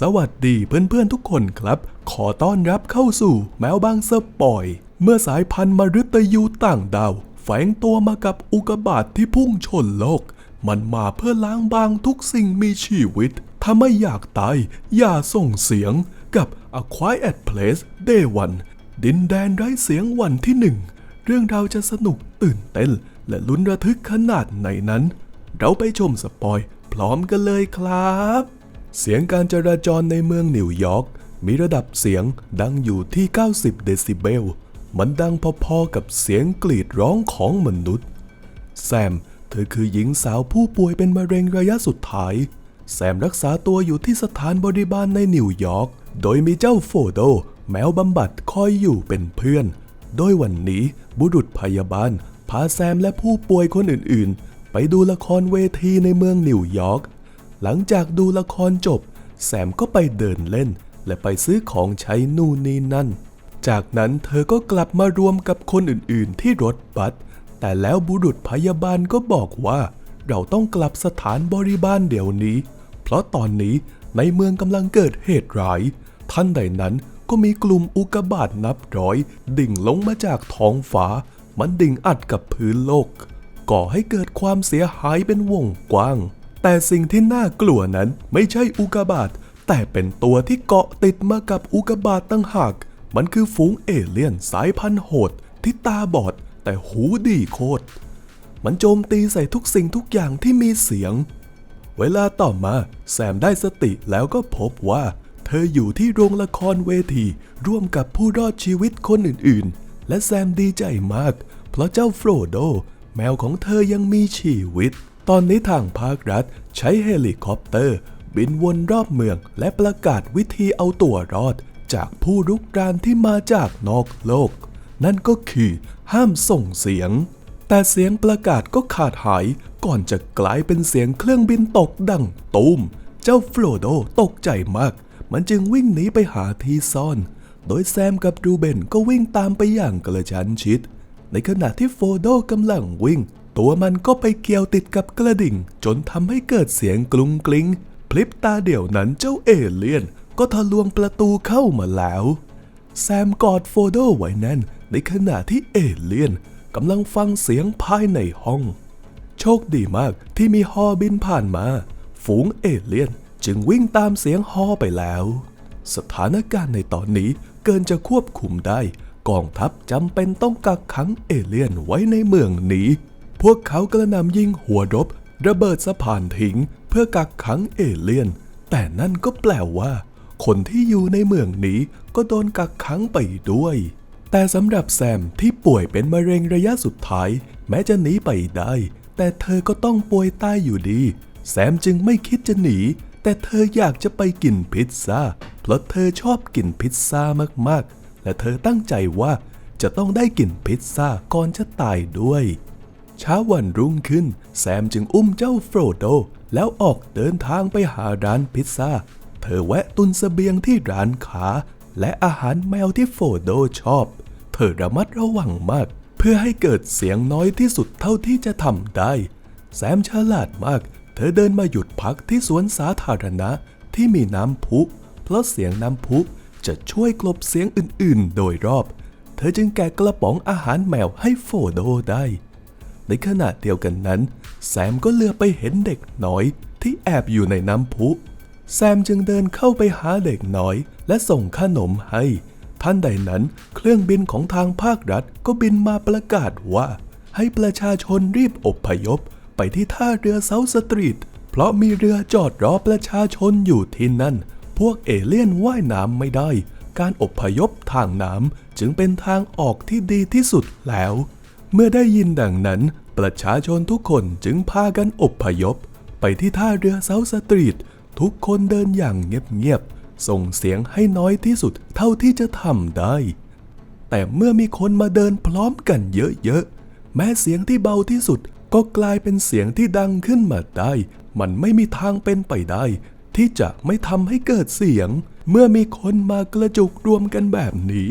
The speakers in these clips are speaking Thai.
สวัสดีเพื่อนๆทุกคนครับ ขอต้อนรับเข้าสู่แมวบางสปอย เมื่อสายพันธุ์มฤตยูต่างดาว แฝงตัวมากับอุกบาตทที่พุ่งชนโลก มันมาเพื่อล้างบางทุกสิ่งมีชีวิต ถ้าไม่อยากตาย อย่าส่งเสียงกับ A Quiet Place Day 1ดินแดนไร้เสียงวันที่หนึ่งเรื่องราวจะสนุกตื่นเต้น และลุ้นระทึกขนาดไหนนั้น เราไปชมสปอยพร้อมกันเลยครับ เสียงการจราจรในเมืองนิวยอร์กมีระดับเสียงดังอยู่ที่ 90 เดซิเบล มันดังพอๆกับเสียงกรีดร้องของมนุษย์ แซม เธอคือหญิงสาวผู้ป่วยเป็นมะเร็งระยะสุดท้าย แซมรักษาตัวอยู่ที่สถานบริบาลในนิวยอร์ก โดยมีเจ้าโฟโด แมวบำบัดคอยอยู่เป็นเพื่อน โดยวันนี้บุรุษพยาบาล พาแซมและผู้ป่วยคนอื่นๆ ไปดูละครเวทีในเมืองนิวยอร์ก หลังจากดูละครจบ แซมก็ไปเดินเล่น และไปซื้อของใช้นู่นนี่นั่น จากนั้นเธอก็กลับมารวมกับคนอื่นๆ ที่รถบัส แต่แล้วบุรุษพยาบาลก็บอกว่า เราต้องกลับสถานบริบาลเดี๋ยวนี้ เพราะตอนนี้ในเมืองกำลังเกิดเหตุร้าย ท่านใดนั้นก็มีกลุ่มอุกบาตนับร้อย ดิ่งลงมาจากท้องฟ้า มันดิ่งอัดกับพื้นโลก ก่อให้เกิดความเสียหายเป็นวงกว้าง แต่สิ่งที่น่ากลัวนั้นไม่ใช่อุกกาบาตแต่เป็นตัวที่เกาะติดมากับอุกกาบาตตั้งหาก มันคือฝูงเอเลี่ยนสายพันธุ์โหด ที่ตาบอด แต่หูดีโคตร มันโจมตีใส่ทุกสิ่งทุกอย่างที่มีเสียง เวลาต่อมาแซมได้สติแล้วก็พบว่า เธออยู่ที่โรงละครเวที ร่วมกับผู้รอดชีวิตคนอื่นๆ และแซมดีใจมาก เพราะเจ้าโฟรโด แมวของเธอยังมีชีวิต ตอนนี้ทางภาครัฐใช้เฮลิคอปเตอร์ บินวนรอบเมืองและประกาศวิธีเอาตัวรอด จากผู้รุกรานที่มาจากนอกโลก นั่นก็คือห้ามส่งเสียง แต่เสียงประกาศก็ขาดหายก่อนจะกลายเป็นเสียงเครื่องบินตกดังตูม เจ้าโฟลโดตกใจมาก มันจึงวิ่งหนีไปหาที่ซ่อน โดยแซมกับดูเบนก็วิ่งตามไปอย่างกระชั้นชิด ในขณะที่โฟโดกำลังวิ่ง ตัวมันก็ไปเกี่ยวติดกับกระดิ่ง จนทำให้เกิดเสียงกรุงกริงพลิบตาเดี่ยวนั้นเจ้าเอเลี่ยน ก็ทะลวงประตูเข้ามาแล้ว แซมกอดโฟโดไว้แน่น ในขณะที่เอเลี่ยนกำลังฟังเสียงภายในห้อง โชคดีมากที่มีฮอบินผ่านมา ฝูงเอเลี่ยนจึงวิ่งตามเสียงฮอไปแล้ว สถานการณ์ในตอนนี้เกินจะควบคุมได้ กองทัพจำเป็นต้องกักขังเอเลี่ยนไว้ในเมืองนี้ พวกเขากระหนำยิงหัวรบ ระเบิดสะพานทิ้ง เพื่อกักขังเอเลี่ยน แต่นั่นก็แปลว่า คนที่อยู่ในเมืองนี้ก็โดนกักขังไปด้วย แต่สำหรับแซมที่ป่วยเป็นมะเร็งระยะสุดท้าย แม้จะหนีไปได้ แต่เธอก็ต้องป่วยตายอยู่ดี แซมจึงไม่คิดจะหนี แต่เธออยากจะไปกินพิซซ่า เพราะเธอชอบกินพิซซ่ามากๆ และเธอตั้งใจว่าจะต้องได้กินพิซซ่าก่อนจะตายด้วย เช้าวันรุ่งขึ้น แซมจึงอุ้มเจ้าโฟรโด แล้วออกเดินทางไปหาร้านพิซซ่า เธอแวะตุนเสบียงที่ร้านค้า และอาหารแมวที่โฟโดชอบ เธอระมัดระวังมาก เพื่อให้เกิดเสียงน้อยที่สุดเท่าที่จะทำได้ แซมฉลาดมาก เธอเดินมาหยุดพักที่สวนสาธารณะที่มีน้ำพุ เพราะเสียงน้ำพุจะช่วยกลบเสียงอื่นๆ โดยรอบ เธอจึงแกะกระป๋องอาหารแมวให้โฟโดได้ ในขณะเดียวกันนั้น แซมก็เลือไปเห็นเด็กน้อยที่แอบอยู่ในน้ำพุ แซมจึงเดินเข้าไปหาเด็กน้อย และส่งขนมให้ ท่านใดนั้นเครื่องบินของทางภาครัฐก็บินมาประกาศว่า ให้ประชาชนรีบอพยพ ไปที่ท่าเรือเซาสตรีทเพราะมีเรือจอดรอประชาชนอยู่ที่นั่น พวกเอเลี่ยนว่ายน้ำไม่ได้ การอพยพทางน้ำจึงเป็นทางออกที่ดีที่สุดแล้ว เมื่อได้ยินดังนั้น ประชาชนทุกคนจึงพากันอบพยพ ไปที่ท่าเรือเซาสตรีท ทุกคนเดินอย่างเงียบๆ ส่งเสียงให้น้อยที่สุดเท่าที่จะทำได้ แต่เมื่อมีคนมาเดินพร้อมกันเยอะๆ แม้เสียงที่เบาที่สุดก็กลายเป็นเสียงที่ดังขึ้นมาได้ มันไม่มีทางเป็นไปได้ ที่จะไม่ทำให้เกิดเสียง เมื่อมีคนมากระจุกรวมกันแบบนี้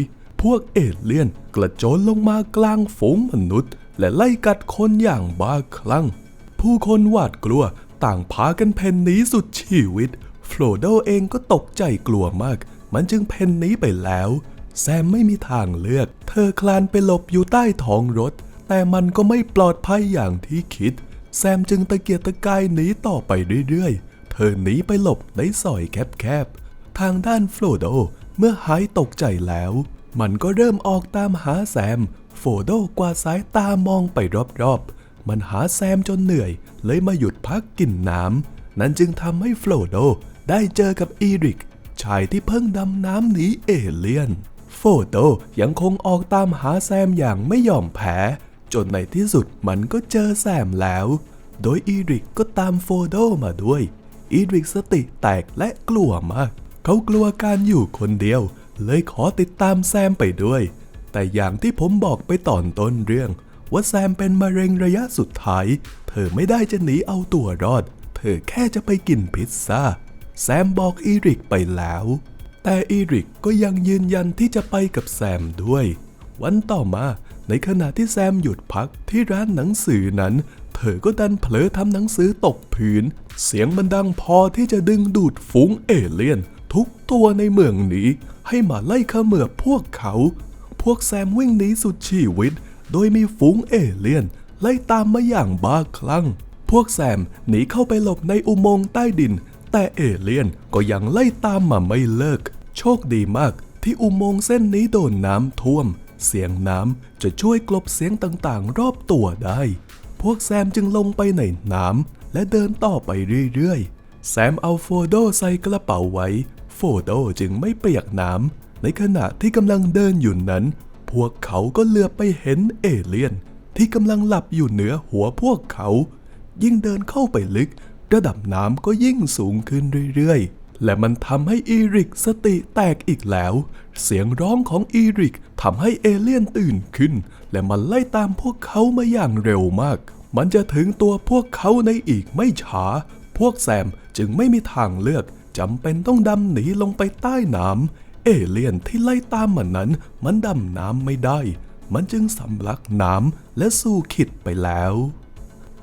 วกเอเลี่ยนกระโจนลงมากลางฝูงมนุษย์ และไล่กัดคนอย่างบ้าคลั่ง ผู้คนหวาดกลัวต่างพากันเพ่นหนีสุดชีวิตโฟลโดเองก็ตกใจกลัวมาก มันจึงเพ่นหนีไปแล้ว แซมไม่มีทางเลือก เธอคลานไปหลบอยู่ใต้ท้องรถ แต่มันก็ไม่ปลอดภัยอย่างที่คิด แซมจึงตะเกียกตะกายหนีต่อไปเรื่อยๆ เธอหนีไปหลบในซอยแคบๆ ทางด้านโฟลโดเมื่อหายตกใจแล้ว มันก็เริ่มออกตามหาแซม โฟโดกวาดสายตามองไปรอบๆ มันหาแซมจนเหนื่อย เลยมาหยุดพักกินน้ำ นั่นจึงทำให้โฟโดได้เจอกับอีริก ชายที่เพิ่งดำน้ำหนีเอเลียน โฟโตยังคงออกตามหาแซมอย่างไม่ยอมแพ้ จนในที่สุดมันก็เจอแซมแล้ว โดยอีริกก็ตามโฟโดมาด้วย อีริกสติแตกและกลัวมาก เขากลัวการอยู่คนเดียวเเลยขอติดตามแซมไปด้วย แต่อย่างที่ผมบอกไปตอนต้นเรื่อง ว่าแซมเป็นมะเร็งระยะสุดท้าย เธอไม่ได้จะหนีเอาตัวรอด เธอแค่จะไปกินพิซซ่า แซมบอกอีริกไปแล้ว แต่อีริกก็ยังยืนยันที่จะไปกับแซมด้วย วันต่อมาในขณะที่แซมหยุดพักที่ร้านหนังสือนั้น เธอก็ดันเผลอทำหนังสือตกพื้น เสียงมันดังพอที่จะดึงดูดฝูงเอเลี่ยน ทุกตัวในเมืองนี้ ให้มาไล่ขมือบพวกเขา พวกแซมวิ่งหนีสุดชีวิต โดยมีฝูงเอเลี่ยน ไล่ตามมาอย่างบ้าคลั่ง พวกแซมหนีเข้าไปหลบในอุโมงค์ใต้ดิน แต่เอเลี่ยนก็ยังไล่ตามมาไม่เลิก โชคดีมากที่อุโมงค์เส้นนี้โดนน้ำท่วม เสียงน้ำจะช่วยกลบเสียงต่างๆ รอบตัวได้ พวกแซมจึงลงไปในน้ำและเดินต่อไปเรื่อยๆ แซมเอาโฟโดใส่กระเป๋าไว้ โฟโดจึงไม่เปียกน้ำในขณะที่กำลังเดินอยู่นั้น พวกเขาก็เลือบไปเห็นเอเลี่ยน ที่กำลังหลับอยู่เหนือหัวพวกเขา ยิ่งเดินเข้าไปลึก ระดับน้ำก็ยิ่งสูงขึ้นเรื่อยๆ และมันทำให้อีริกสติแตกอีกแล้ว เสียงร้องของอีริกทำให้เอเลี่ยนตื่นขึ้น และมันไล่ตามพวกเขามาอย่างเร็วมาก มันจะถึงตัวพวกเขาในอีกไม่ช้า พวกแซมจึงไม่มีทางเลือก จำเป็นต้องดำหนีลงไปใต้น้ำเอเลี่ยนที่ไล่ตามมันนั้น มันดำน้ำไม่ได้ มันจึงสำลักน้ำและสู้ขิดไปแล้ว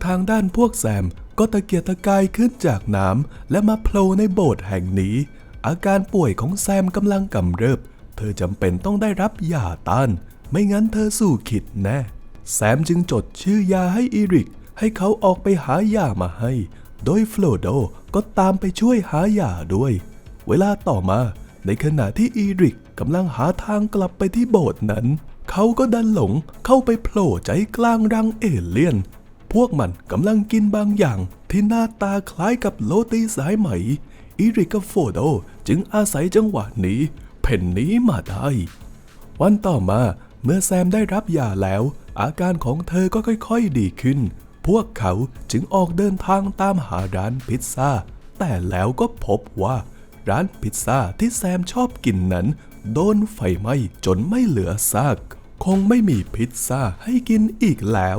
ทางด้านพวกแซมก็ตะเกียกตะกายขึ้นจากน้ำและมาโผล่ในโบสถ์แห่งนี้ อาการป่วยของแซมกำลังกำเริบ เธอจำเป็นต้องได้รับยาต้าน ไม่งั้นเธอสู้ขิดแน่ แซมจึงจดชื่อยาให้อีริก ให้เขาออกไปหายามาให้ โดยโฟลโด ก็ตามไปช่วยหายาด้วย เวลาต่อมาในขณะที่อีริกกำลังหาทางกลับไปที่โบสถ์นั้น เขาก็ดันหลงเข้าไปโผล่ใจกลางรังเอเลี่ยน พวกมันกำลังกินบางอย่างที่หน้าตาคล้ายกับโรตีสายไหม อีริกกับโฟโดจึงอาศัยจังหวะนี้เพ่นนี้มาได้ วันต่อมาเมื่อแซมได้รับยาแล้ว อาการของเธอก็ค่อยๆดีขึ้น พวกเขาจึงออกเดินทางตามหาร้านพิซซ่า แต่แล้วก็พบว่า ร้านพิซซ่าที่แซมชอบกินนั้น โดนไฟไหม้จนไม่เหลือซาก คงไม่มีพิซซ่าให้กินอีกแล้ว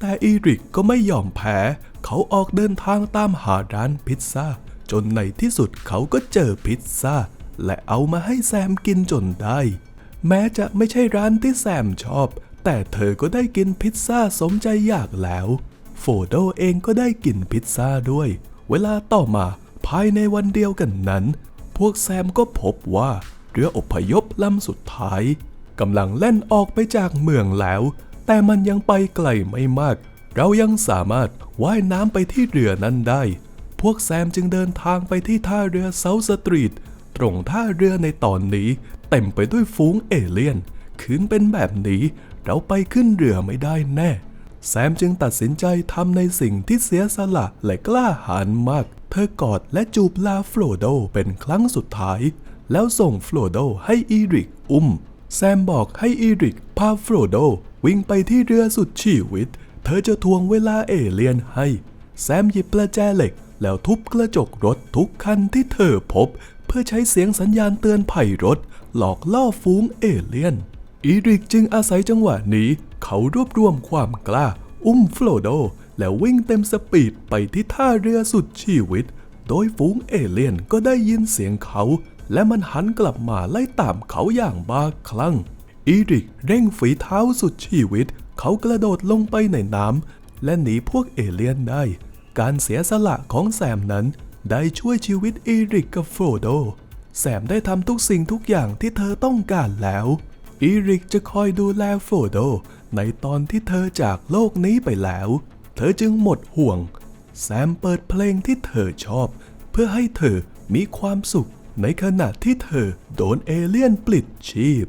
แต่อีริกก็ไม่ยอมแพ้ เขาออกเดินทางตามหาร้านพิซซ่า จนในที่สุดเขาก็เจอพิซซ่า และเอามาให้แซมกินจนได้ แม้จะไม่ใช่ร้านที่แซมชอบ แต่เธอก็ได้กินพิซซ่าสมใจอยากแล้ว โฟโดเองก็ได้กินพิซซ่าด้วย เวลาต่อมาภายในวันเดียวกันนั้น พวกแซมก็พบว่าเรืออพยพลำสุดท้ายกำลังเล่นออกไปจากเมืองแล้ว แต่มันยังไปไกลไม่มาก เรายังสามารถว่ายน้ำไปที่เรือนั้นได้ พวกแซมจึงเดินทางไปที่ท่าเรือเซาสตรีทตรงท่าเรือในตอนนี้ เต็มไปด้วยฝูงเอเลี่ยน คืนเป็นแบบนี้ เราไปขึ้นเรือไม่ได้แน่ แซมจึงตัดสินใจทำในสิ่งที่เสียสละและกล้าหาญมาก เธอกอดและจูบลาโฟลโดเป็นครั้งสุดท้าย แล้วส่งโฟลโดให้อีริกอุ้ม แซมบอกให้อีริกพาโฟลโดวิ่งไปที่เรือสุดชีวิต เธอจะทวงเวลาเอเลียนให้ แซมหยิบประแจเหล็ก แล้วทุบกระจกรถทุกคันที่เธอพบ เพื่อใช้เสียงสัญญาณเตือนภัยรถ หลอกล่อฝูงเอเลียน อีริกจึงอาศัยจังหวะนี้ เขารวบรวมความกล้า อุ้มโฟลโด แล้ววิ่งเต็มสปีดไปที่ท่าเรือสุดชีวิต โดยฝูงเอเลี่ยนก็ได้ยินเสียงเขา และมันหันกลับมาไล่ตามเขาอย่างบ้าคลั่ง อีริกเร่งฝีเท้าสุดชีวิต เขากระโดดลงไปในน้ำและหนีพวกเอเลี่ยนได้ การเสียสละของแซมนั้นได้ช่วยชีวิตอีริกกับโฟรโด แซมได้ทำทุกสิ่งทุกอย่างที่เธอต้องการแล้ว อีริกจะคอยดูแลโฟโด ในตอนที่เธอจากโลกนี้ไปแล้ว เธอจึงหมดห่วง แซมเปิดเพลงที่เธอชอบ เพื่อให้เธอมีความสุขในขณะที่เธอโดนเอเลี่ยนปลิดชีพ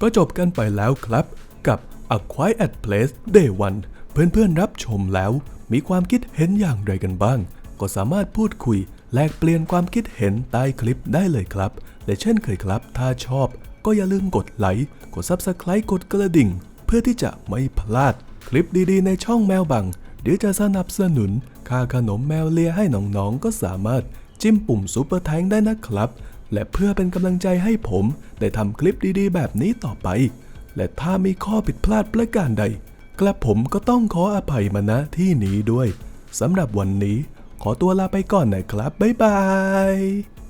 ก็จบกันไปแล้วครับกับ A Quiet Place Day 1 เพื่อนๆรับชมแล้ว มีความคิดเห็นอย่างไรกันบ้าง ก็สามารถพูดคุย แลกเปลี่ยนความคิดเห็นใต้คลิปได้เลยครับ และเช่นเคยครับ ถ้าชอบ ก็อย่าลืมกดไลค์ กด Subscribe กดกระดิ่ง เพื่อที่จะไม่พลาดคลิปดีๆ ในช่องแมวบังเดี๋ยวจะสนับสนุน ค่าขนมแมวเลียให้น้องๆ ก็สามารถจิ้มปุ่มซุปเปอร์แทงได้นะครับ และเพื่อเป็นกำลังใจให้ผมได้ทำคลิปดีๆ แบบนี้ต่อไป และถ้ามีข้อผิดพลาดประการใดกระผมก็ต้องขออภัยมาณที่นี้ด้วยสำหรับวันนี้ ขอตัวลาไปก่อนนะครับ บ๊ายบาย